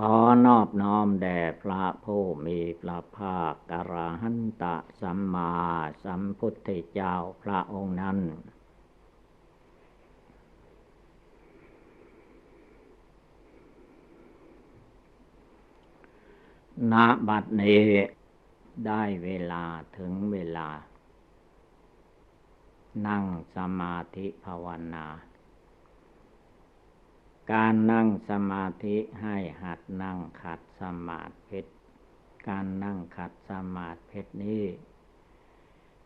ขอนอบน้อมแด่พระผู้มีพระภาคกระหันตะสัมมาสัมพุทธเจ้าพระองค์นั้น ณ บัดนี้ได้เวลาถึงเวลา นั่งสมาธิภาวนา การนั่งสมาธิให้หัดนั่งขัดสมาธิการนั่งขัดสมาธินี้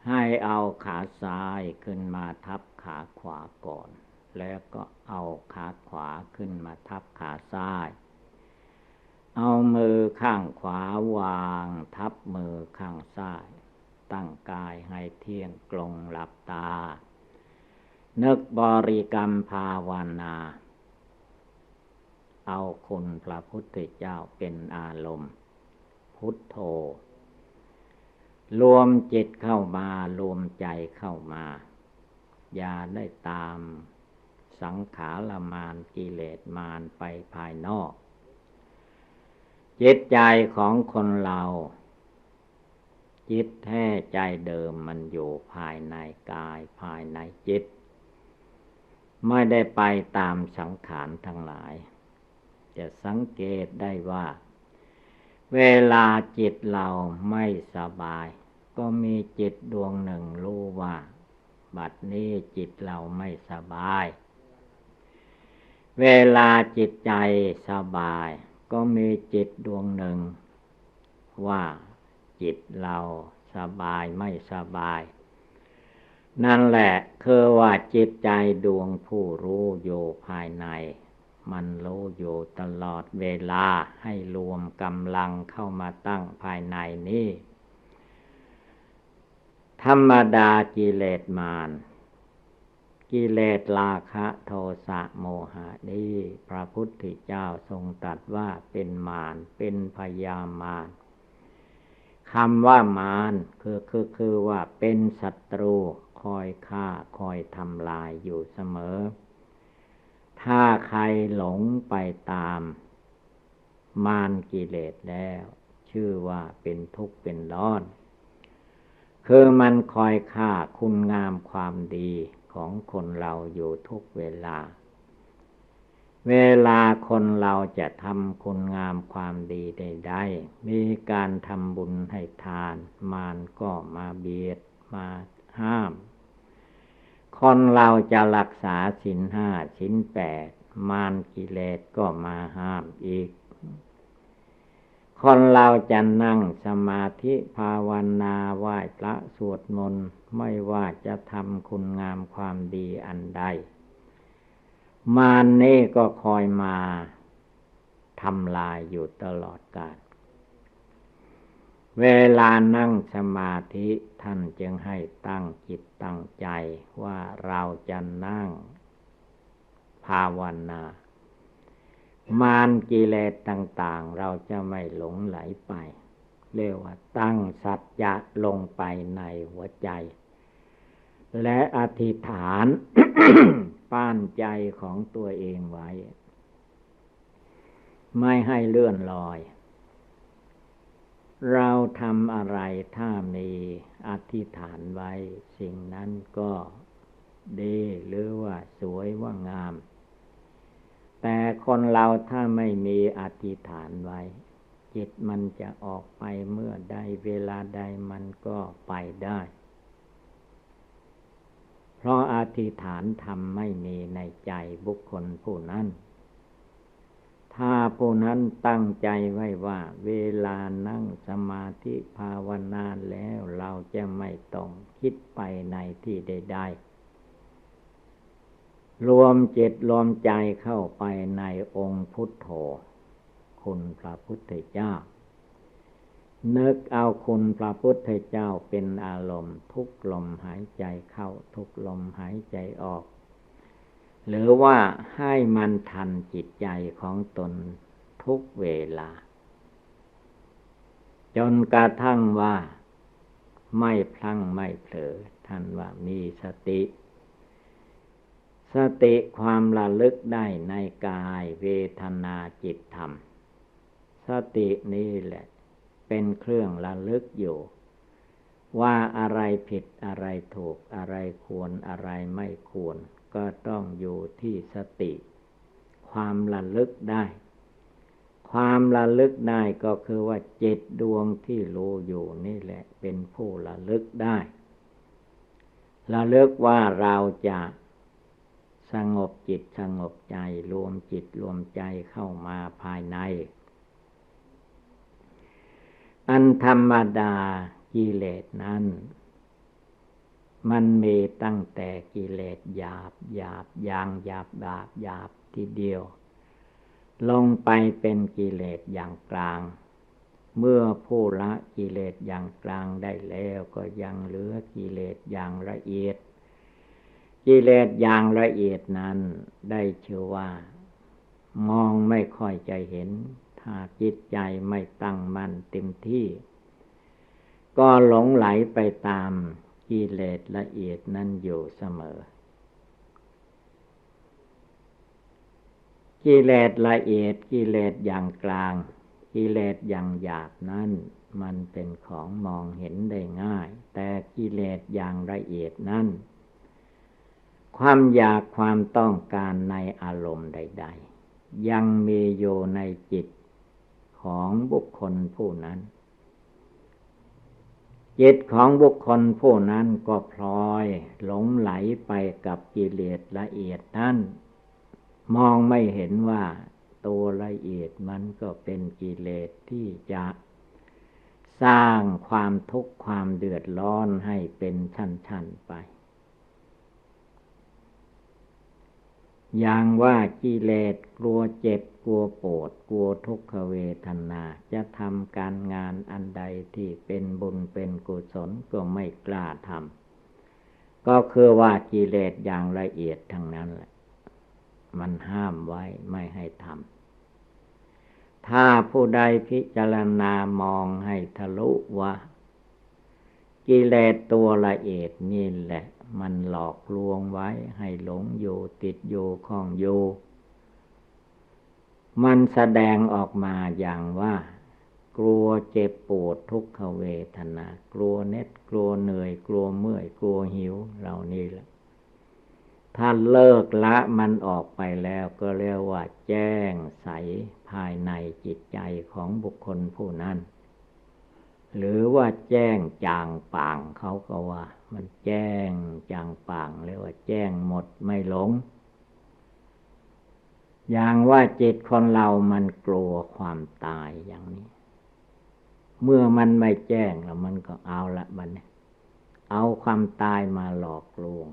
ให้เอาขาซ้ายขึ้นมาทับขาขวาก่อน แล้วก็เอาขาขวาขึ้นมาทับขาซ้าย เอามือข้างขวาวางทับมือข้างซ้าย ตั้งกายให้เที่ยงกลงหลับตา นึกบริกรรมภาวนา เอาคุณพระพุทธเจ้าเป็นอารมณ์ พุทโธ รวมจิตเข้ามารวมใจเข้ามา อย่าได้ตามสังขารมานกิเลสมานไปภายนอก จิตใจของคนเรา จิตแท้ใจเดิมมันอยู่ภายในกายภายในจิต ไม่ได้ไปตามสังขารทั้งหลาย จะสังเกตได้ว่า เวลาจิตเราไม่สบาย ก็มีจิตดวงหนึ่งรู้ว่า บัดนี้จิตเราไม่สบาย เวลาจิตใจสบาย ก็มีจิตดวงหนึ่ง ว่าจิตเราสบายไม่สบาย นั่นแหละคือว่าจิตใจดวงผู้รู้อยู่ภายใน มันรู้อยู่ตลอดเวลาให้รวมกำลังเข้ามาตั้งภายในนี้ ธรรมดากิเลสมารกิเลสราคะโทสะโมหะนี้พระพุทธเจ้าทรงตรัสว่าเป็นมารเป็นพยามารคำว่ามารคือคือคือว่าเป็นศัตรูคอยฆ่าคอยทำลายอยู่เสมอ ถ้าใครหลงไปตาม มารกิเลสแล้ว ชื่อว่าเป็นทุกข์เป็นร้อน คือมันคอยฆ่าคุณงามความดีของคนเราอยู่ทุกเวลา เวลาคนเราจะทำคุณงามความดีใดๆมีการทำบุญให้ทาน มารก็มาเบียดมาห้าม คนเราจะรักษาสินห้าสินแปดมารกิเลสก็มาห้ามอีก คนเราจะนั่งสมาธิภาวนาไหว้พระสวดมนต์ไม่ว่าจะทำคุณงามความดีอันใด มารนี่ก็คอยมาทำลายอยู่ตลอดกาลเวลานั่งสมาธิท่านจึงให้ตั้งจิต ตั้งใจว่าเราจะนั่ง ภาวนา มารกิเลสต่าง ๆ เราจะไม่หลงไหลไป เรียกว่าตั้งสัจจะลงไปในหัวใจ และอธิษฐานป้านใจของตัวเองไว้ ไม่ให้เลื่อนลอย เราทำอะไรถ้ามีอธิษฐานไว้ สิ่งนั้นก็ดีหรือว่าสวยว่างาม แต่คนเราถ้าไม่มีอธิษฐานไว้ จิตมันจะออกไปเมื่อใดเวลาใดมันก็ไปได้ เพราะอธิษฐานทำไม่มีในใจบุคคลผู้นั้น ถ้าผู้นั้นตั้งใจไว้ว่า เวลานั่งสมาธิภาวนาแล้วเราจะไม่ต้องคิดไปในที่ใดๆ รวมจิตรวมใจเข้าไปในองค์พุทโธ คุณพระพุทธเจ้า นึกเอาคุณพระพุทธเจ้าเป็นอารมณ์ ทุกลมหายใจเข้าทุกลมหายใจออก หรือว่าให้มันทันจิตใจของตนทุกเวลา จนกระทั่งว่าไม่พลั้งไม่เผลอท่านว่ามีสติ สติความระลึกได้ในกายเวทนาจิตธรรม สตินี่แหละ เป็นเครื่องระลึกอยู่ ว่าอะไรผิดอะไรถูกอะไรควรอะไรไม่ควร ก็ต้องอยู่ที่สติ ความระลึกได้ ความระลึกได้ก็คือว่าจิตดวงที่รู้อยู่นี่แหละ เป็นผู้ระลึกได้ระลึกว่าเราจะสงบจิตสงบใจรวมจิตรวมใจเข้ามาภายใน อันธรรมดากิเลสนั้น มันมีตั้งแต่กิเลสหยาบหยาบยางหยาบหยาบหยาบทีเดียว ลงไปเป็นกิเลสอย่างกลาง เมื่อผู้ละกิเลสอย่างกลางได้แล้วก็ยังเหลือกิเลสอย่างละเอียด กิเลสอย่างละเอียดนั้นได้ชื่อว่า มองไม่ค่อยจะเห็น ถ้าจิตใจไม่ตั้งมั่นเต็มที่ ก็หลงไหลไปตาม กิเลสละเอียดนั้นอยู่เสมอ กิเลสละเอียดกิเลสอย่างกลาง กิเลสอย่างหยาบนั้นมันเป็นของมองเห็นได้ง่าย แต่กิเลสอย่างละเอียดนั้นความอยากความต้องการในอารมณ์ใด ๆ ยังมีอยู่ในจิตของบุคคลผู้นั้น จิตของบุคคลผู้นั้นก็พลอยหลงไหลไปกับกิเลสละเอียดนั้นมองไม่เห็นว่าตัวละเอียดมันก็เป็นกิเลสที่จะสร้างความทุกข์ความเดือดร้อนให้เป็นชั้นๆไป อย่างว่ากิเลสกลัวเจ็บกลัวปวดกลัวทุกขเวทนา จะทำการงานอันใดที่เป็นบุญเป็นกุศลก็ไม่กล้าทำก็คือว่ากิเลสอย่างละเอียดทั้งนั้นแหละ มันห้ามไว้ไม่ให้ทำถ้าผู้ใดพิจารณามองให้ทะลุว่ากิเลสตัวละเอียดนี่แหละ มันหลอกลวงไว้ให้หลงอยู่ติดอยู่คล้องอยู่มันแสดงออกมาอย่างว่า กลัวเจ็บปวดทุกขเวทนา กลัวเน็ดกลัวเหนื่อย กลัวเมื่อย กลัวหิวเหล่านี้แหละถ้าเลิกละมันออกไปแล้วก็เรียกว่าแจ้งใสภายในจิตใจของบุคคลผู้นั้น หรือว่าแจ้งจางป่างเขาก็ว่า มันแจ้งจางป่างเรียกว่าแจ้งหมดไม่หลง อย่างว่าจิตคนเรามันกลัวความตายอย่างนี้ เมื่อมันไม่แจ้งแล้วมันก็เอาละมันเอาความตายมาหลอกลวง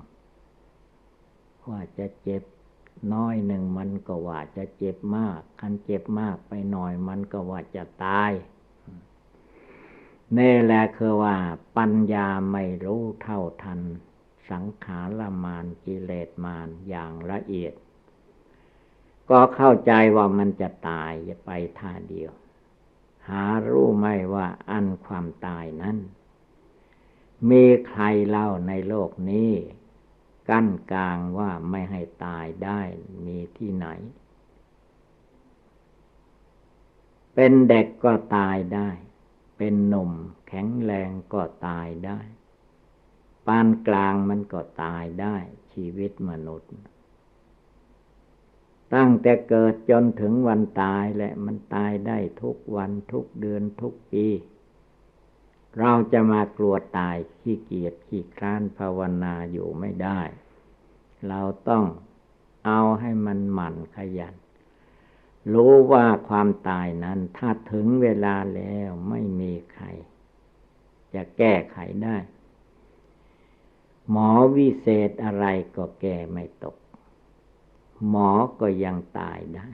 ว่าจะเจ็บน้อยหนึ่งมันก็ว่าจะเจ็บมาก คันเจ็บมากไปหน่อยมันก็ว่าจะตาย นี่แหละคือว่าปัญญาไม่รู้เท่าทัน สังขารมานกิเลสมานอย่างละเอียด ก็เข้าใจว่ามันจะตายจะไปท่าเดียว หารู้ไหมว่าอันความตายนั้น มีใครเล่าในโลกนี้ กั้นกลางว่าไม่ให้ตายได้มีที่ไหน เป็นเด็กก็ตายได้ เป็นหนุ่ม แข็งแรงก็ตายได้ ปานกลางมันก็ตายได้ ชีวิตมนุษย์ ตั้งแต่เกิดจนถึงวันตายแหละมันตายได้ทุกวันทุกเดือนทุกปี เราจะมากลัวตายขี้เกียจขี้คร้านภาวนาอยู่ไม่ได้ เราต้องเอาให้มันหมั่นขยัน รู้ว่าความตายนั้น ถ้าถึงเวลาแล้วไม่มีใคร จะแก้ไขได้ หมอวิเศษอะไรก็แก้ไม่ตก หมอก็ยังตายได้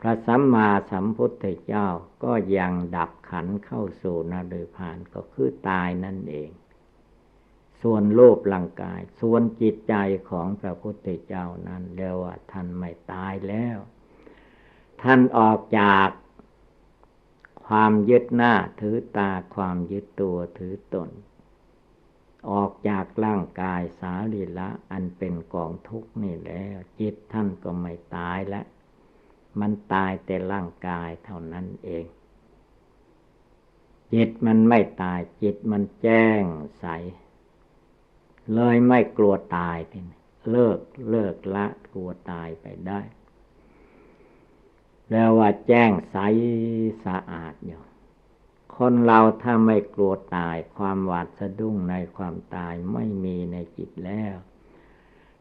พระสัมมาสัมพุทธเจ้าก็ยังดับขันเข้าสู่นรพานก็คือตายนั่นเอง ส่วนโลกร่างกาย ส่วนจิตใจของพระพุทธเจ้านั้นเรียกว่าท่านไม่ตายแล้ว ท่านออกจากความยึดหน้าถือตาความยึดตัวถือตน ออกจากร่างกายสารีละอันเป็นกองทุกข์นี่แล้ว จิตท่านก็ไม่ตายแล้วมันตายแต่ร่างกายเท่านั้นเอง จิตมันไม่ตายจิตมันแจ้งใส เลยไม่กลัวตายไปเลิกเลิกละกลัวตายไปได้ แล้วว่าแจ้งใสสะอาดอยู่คนเราถ้าไม่กลัวตายความหวาดสะดุ้งในความตายไม่มีในจิตแล้ว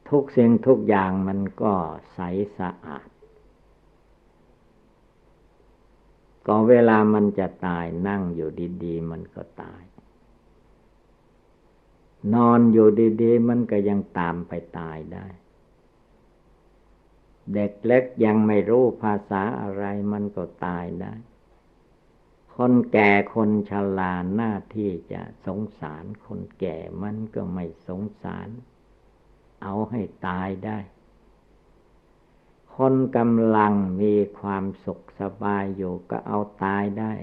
ทุกสิ่งทุกอย่างมันก็ใสสะอาด ก็เวลามันจะตายนั่งอยู่ดี ๆ มันก็ตาย นอนอยู่ดีๆ มันก็ยังตามไปตายได้ เด็กเล็กยังไม่รู้ภาษาอะไรมันก็ตายได้ คนแก่คนชราหน้าที่จะสงสารคนแก่มันก็ไม่สงสาร เอาให้ตายได้ คนกำลังมีความสุขสบายอยู่ก็เอาตายได้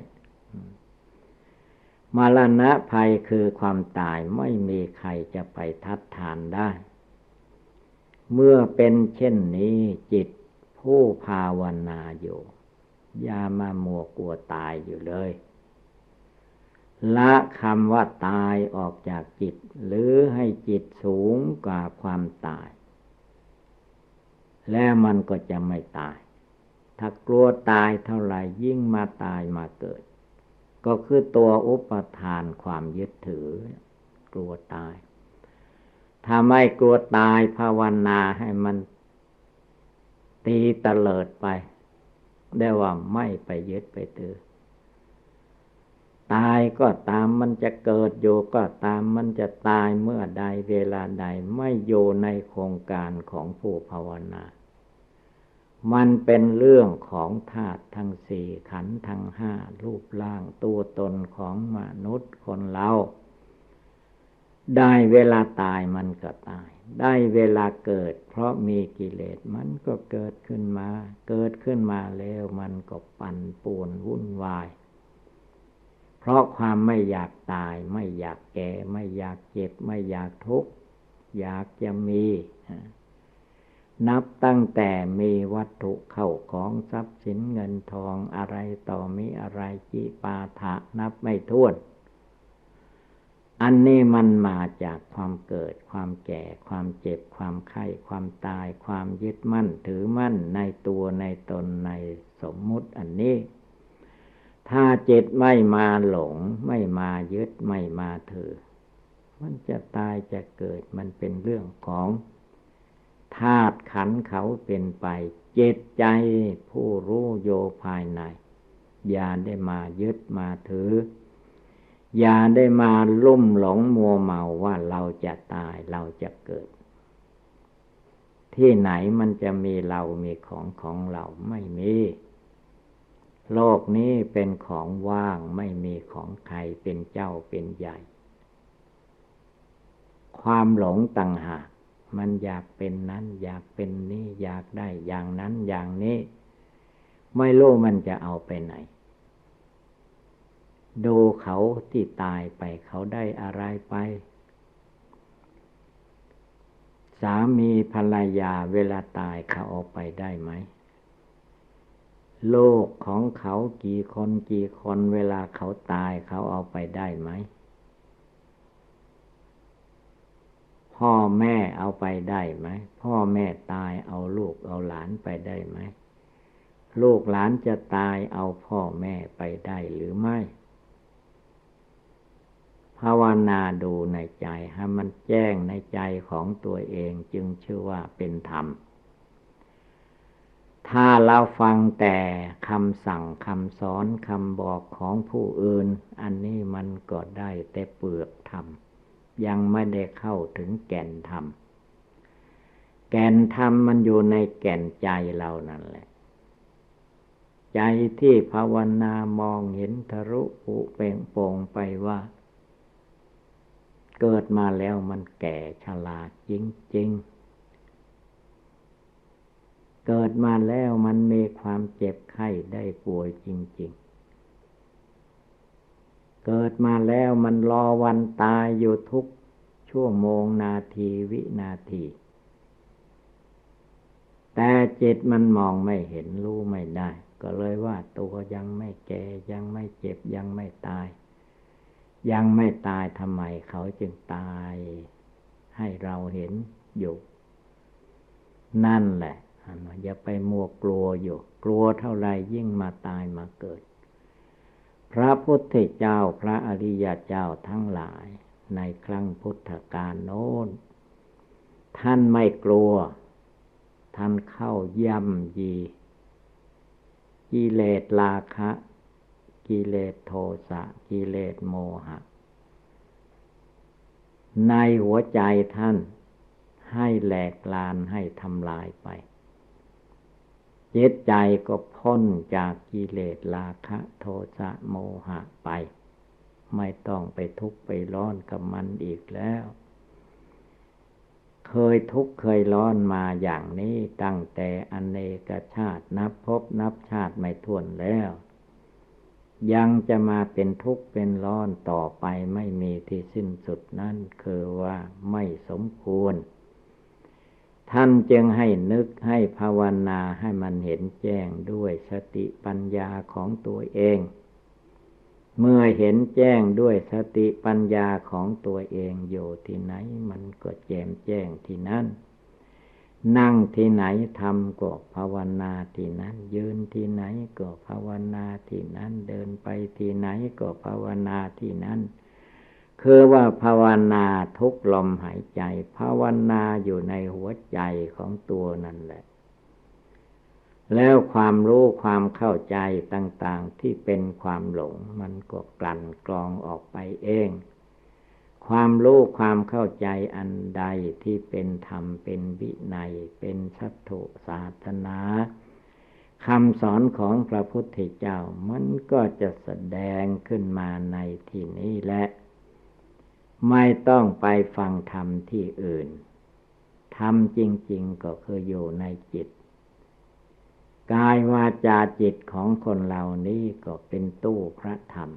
มรณะภัยคือความตายไม่มีใครจะไปทัดทานได้ เมื่อเป็นเช่นนี้จิตผู้ภาวนาอยู่ อย่ามามัวกลัวตายอยู่เลย ละคำว่าตายออกจากจิต หรือให้จิตสูงกว่าความตาย แล้วมันก็จะไม่ตาย ถ้ากลัวตายเท่าไหร่ยิ่งมาตายมาเกิด ก็คือตัวอุปทานความยึดถือ กลัวตาย ถ้าไม่กลัวตายภาวนาให้มันตีเตลิดไป ได้ว่าไม่ไปยึดไปถือ ตายก็ตามมันจะเกิดอยู่ก็ตามมันจะตายเมื่อใดเวลาใดไม่อยู่ในโครงการของผู้ภาวนา มันเป็นเรื่องของธาตุทั้งสี่ขันธ์ทั้งห้ารูปร่างตัวตนของมนุษย์คนเราได้เวลาตายมันก็ตาย ได้เวลาเกิด เพราะมีกิเลสมันก็เกิดขึ้นมา เกิดขึ้นมาแล้วมันก็ปั่นป่วนวุ่นวาย เพราะความไม่อยากตาย ไม่อยากแก่ ไม่อยากเจ็บ ไม่อยากทุกข์ อยากจะมี นับตั้งแต่มีวัตถุเข้าของทรัพย์สินเงินทองอะไรต่อมีอะไรจิปาถะนับไม่ถ้วน อันนี้มันมาจากความเกิด ความแก่ ความเจ็บ ความไข้ ความตาย ความยึดมั่น ถือมั่นในตัวในตนในสมมุติอันนี้ ถ้าจิตไม่มาหลง ไม่มายึดไม่มาถือ มันจะตายจะเกิดมันเป็นเรื่องของ ธาตุขันเขาเป็นไป เจตใจผู้รู้โยภายใน อย่าได้มายึดมาถือ อย่าได้มาลุ่มหลงมัวเมาว่าเราจะตายเราจะเกิด ที่ไหนมันจะมีเรามีของของเราไม่มีโลกนี้เป็นของว่างไม่มีของใครเป็นเจ้าเป็นใหญ่ ความหลงต่างหาก มันอยากเป็นนั้น อยากเป็นนี้อยากได้อย่างนั้นอย่างนี้ ไม่รู้มันจะเอาไปไหน ดูเขาที่ตายไปเขาได้อะไรไป สามีภรรยาเวลาตายเขาออกไปได้ไหม โลกของเขากี่คนกี่คนเวลาเขาตายเขาเอาไปได้ไหม พ่อแม่เอาไปได้ไหมพ่อแม่ตายเอาลูกเอาหลานไปได้ไหมลูกหลานจะตายเอาพ่อแม่ไปได้หรือไม่ ภาวนาดูในใจให้มันแจ้งในใจของตัวเองจึงชื่อว่าเป็นธรรม ถ้าเราฟังแต่คำสั่งคำสอนคำบอกของผู้อื่น อันนี้มันก็ได้แต่เปลือกธรรม ยังไม่ได้เข้าถึงแก่นธรรม แก่นธรรมมันอยู่ในแก่นใจเรานั่นแหละ ใจที่ภาวนามองเห็นทะลุปุเป่งโป่งไปว่า เกิดมาแล้วมันแก่ชราจริงๆเกิดมาแล้วมันมีความเจ็บไข้ได้ป่วยจริงๆ เกิดมาแล้วมันรอวันตายอยู่ทุกชั่วโมงนาทีวินาที แต่จิตมันมองไม่เห็นรู้ไม่ได้ ก็เลยว่าตัวยังไม่แก่ยังไม่เจ็บยังไม่ตาย ยังไม่ตายทำไมเขาจึงตาย ให้เราเห็นอยู่นั่นแหละอย่าไปมัวกลัวอยู่ กลัวเท่าไรยิ่งมาตายมาเกิด พระพุทธเจ้าพระอริยเจ้าทั้งหลายในครั้งพุทธกาลโน้น ท่านไม่กลัว ท่านเข้าย่ำยี กิเลสราคะ กิเลสโทสะ กิเลสโมหะ ในหัวใจท่านให้แหลกลานให้ทำลายไป จิตใจก็พ้นจากกิเลสราคะโทสะโมหะไป ไม่ต้องไปทุกข์ไปร้อนกับมันอีกแล้ว เคยทุกข์เคยร้อนมาอย่างนี้ตั้งแต่อเนกชาตินับพบนับชาติไม่ถ้วนแล้ว ยังจะมาเป็นทุกข์เป็นร้อนต่อไปไม่มีที่สิ้นสุดนั่นคือว่าไม่สมควร ท่านจึงให้นึกให้ภาวนาให้มันเห็นแจ้งด้วยสติปัญญาของตัวเอง เมื่อเห็นแจ้งด้วยสติปัญญาของตัวเองอยู่ที่ไหนมันก็แจ่มแจ้งที่นั่น นั่งที่ไหนทำก็ภาวนาที่นั้น ยืนที่ไหนก็ภาวนาที่นั้น เดินไปที่ไหนก็ภาวนาที่นั้น คือว่าภาวนาทุกลมหายใจ ภาวนาอยู่ในหัวใจของตัวนั่นแหละ แล้วความรู้ความเข้าใจต่าง ๆที่เป็นความหลง มันก็กลั่นกรองออกไปเอง ความรู้ความเข้าใจอันใดที่เป็นธรรมเป็นวินัย เป็นสัตถุศาสนาคำสอนของพระพุทธเจ้ามันก็จะแสดงขึ้นมาในที่นี้และ ไม่ต้องไปฟังธรรมที่อื่น ธรรมจริง ๆ ก็คืออยู่ในจิต กายวาจาจิตของคนเหล่านี้ก็เป็นตู้พระธรรม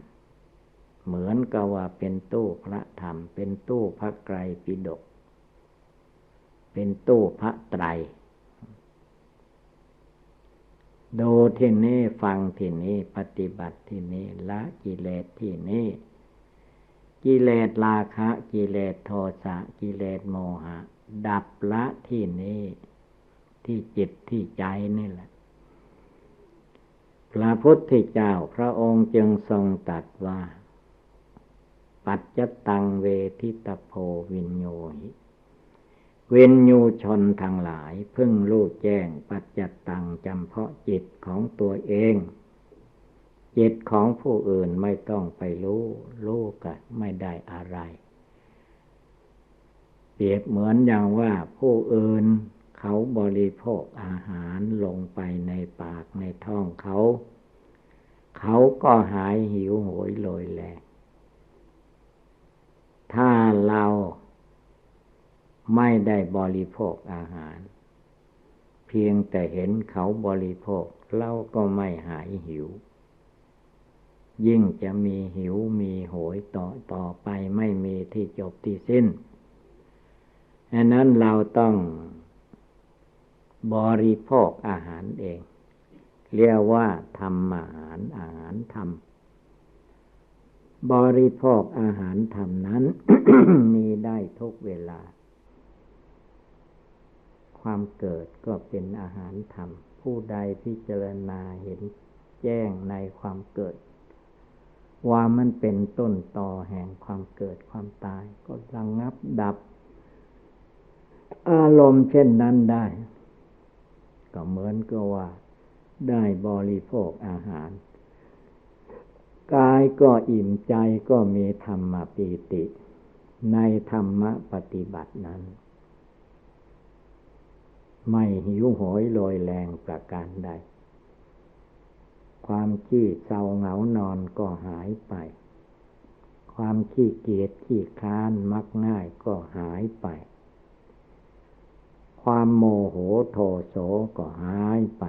เหมือนกับว่าเป็นตู้พระธรรม เป็นตู้พระไกรปิฎก เป็นตู้พระไตร ดูที่นี้ฟังที่นี้ปฏิบัติที่นี้ละกิเลสที่นี้ กิเลสราคะ กิเลสโทสะกิเลสโมหะ ดับละที่นี้ ที่จิตที่ใจนี่แหละ พระพุทธเจ้าพระองค์จึงทรงตัดว่า ปัจจตังเวทิตโพวินโยหิเวนยูชนทางหลายพึ่งรู้แจ้งปัจจตังจำเพาะจิตของตัวเอง จิตของผู้อื่นไม่ต้องไปรู้ รู้กันไม่ได้อะไร เปรียบเหมือนอย่างว่าผู้อื่นเขาบริโภคอาหารลงไปในปากในท้องเขา เขาก็หายหิวโหยลอยแลถ้าเราไม่ได้บริโภคอาหาร เพียงแต่เห็นเขาบริโภคเราก็ไม่หายหิว ยิ่งจะมีหิวมีโหยต่อต่อไปไม่มีที่จบที่สิ้นอันนั้นเราต้องบริโภคอาหารเอง เรียกว่าทำอาหารอาหารทำบริโภคอาหารทำนั้น มีได้ทุกเวลา ความเกิดก็เป็นอาหารธรรม ผู้ใดพิจารณาเห็นแจ้งในความเกิด ว่ามันเป็นต้นต่อแห่งความเกิดความตาย ก็ระงงับดับ อารมณ์เช่นนั้นได้ ก็เหมือนกับว่าได้บริโภคอาหาร กายก็อิ่มใจก็มีธรรมปีติ ในธรรมปฏิบัตินั้น ไม่หิวโหยลอยแรงประการใด ความขี้เศร้าเหงานอนก็หายไป ความขี้เกียจขี้ค้านมักง่ายก็หายไป ความโมโหโทโสก็หายไป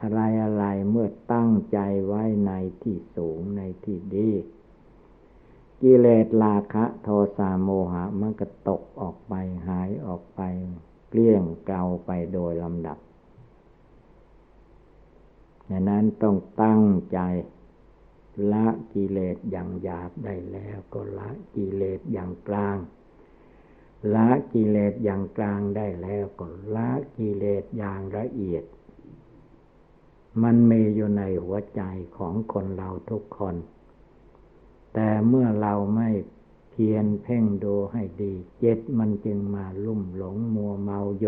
อะไรอะไรเมื่อตั้งใจไว้ในที่สูงในที่ดีกิเลสราคะโทสะโมหะมันก็ตกออกไปหายออกไป เกลี้ยงเกลาไปโดยลำดับ ดังนั้นต้องตั้งใจละกิเลสอย่างหยาบได้แล้วก็ละกิเลสอย่างกลาง ละกิเลสอย่างกลางได้แล้วก็ละกิเลสอย่างละเอียด มันมีอยู่ในหัวใจของคนเราทุกคน แต่เมื่อเราไม่เพียรเพ่งดูให้ดี เจ็ดมันจึงมาลุ่มหลงมัวเมาโย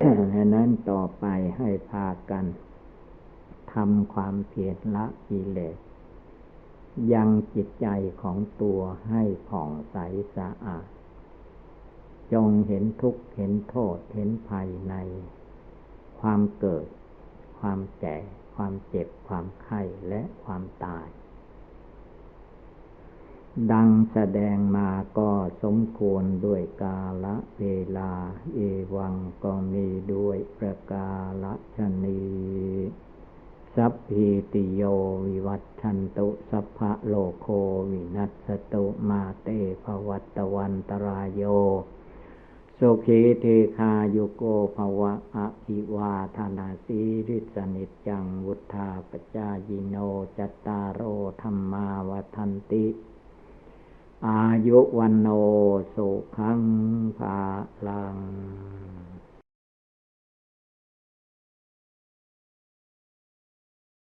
ดังนั้นต่อไปให้พากันทำความเพียรละกิเลสยังจิตใจของตัวให้ผ่องใสสะอาด จงเห็นทุกข์เห็นโทษเห็นภัยใน ความเกิด ความแก่ ความเจ็บ ความไข้ และความตาย ดังแสดงมาก็สมควรด้วยกาละเวลา เอวังก็มีด้วยประกาละชนีสัพพิติโยวิวัตชันตุ สัพพะโลโควินัสตุมาเตภวัตวันตรายโยสุขีเทคาโยโกภวะอภิวาธนาสีริสนิจังวุธาปจายิโนจตารโอธรรมาวทันติ อายุวันโนสุขังภาลัง